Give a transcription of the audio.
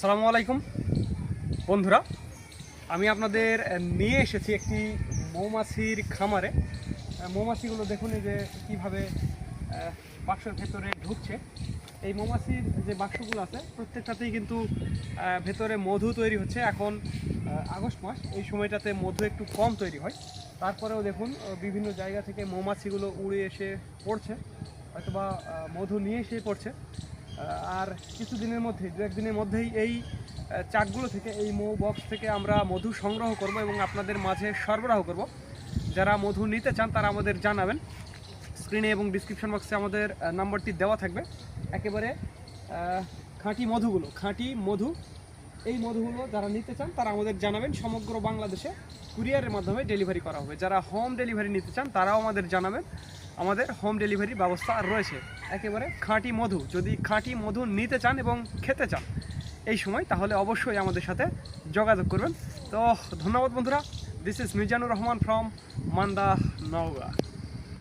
আসসালামু আলাইকুম। বন্ধুরা, আমি আপনাদের নিয়ে এসেছি একটি মৌমাছির খামারে। মৌমাছিগুলো দেখুন যে কীভাবে বাক্সের ভেতরে ঢুকছে। এই মৌমাছির যে বাক্সগুলো আছে, প্রত্যেকটাতেই কিন্তু ভেতরে মধু তৈরি হচ্ছে। এখন আগস্ট মাস, এই সময়টাতে মধু একটু কম তৈরি হয়। তারপরেও দেখুন বিভিন্ন জায়গা থেকে মৌমাছিগুলো উড়ে এসে পড়ছে। হয়তোবা মধু নিয়ে এসে পড়ছে। আর কিছুদিনের মধ্যে দু একদিনের মধ্যেই এই চাকগুলো থেকে, এই মৌ বক্স থেকে আমরা মধু সংগ্রহ করব এবং আপনাদের মাঝে সরবরাহ করব। যারা মধু নিতে চান, তারা আমাদের জানাবেন। স্ক্রিনে এবং ডিসক্রিপশন বক্সে আমাদের নাম্বারটি দেওয়া থাকবে। একেবারে খাঁটি মধুগুলো, খাঁটি মধু এই মধুগুলো যারা নিতে চান, তারা আমাদের জানাবেন। সমগ্র বাংলাদেশে কুরিয়ারের মাধ্যমে ডেলিভারি করা হবে। যারা হোম ডেলিভারি নিতে চান, তারাও আমাদের জানাবেন। আমাদের হোম ডেলিভারি ব্যবস্থা রয়েছে। একেবারে খাঁটি মধু। যদি খাঁটি মধু নিতে চান এবং খেতে চান এই সময়, তাহলে অবশ্যই আমাদের সাথে যোগাযোগ করবেন। তো ধন্যবাদ বন্ধুরা। This is Mizanur Rahman from Manda, Naogaon.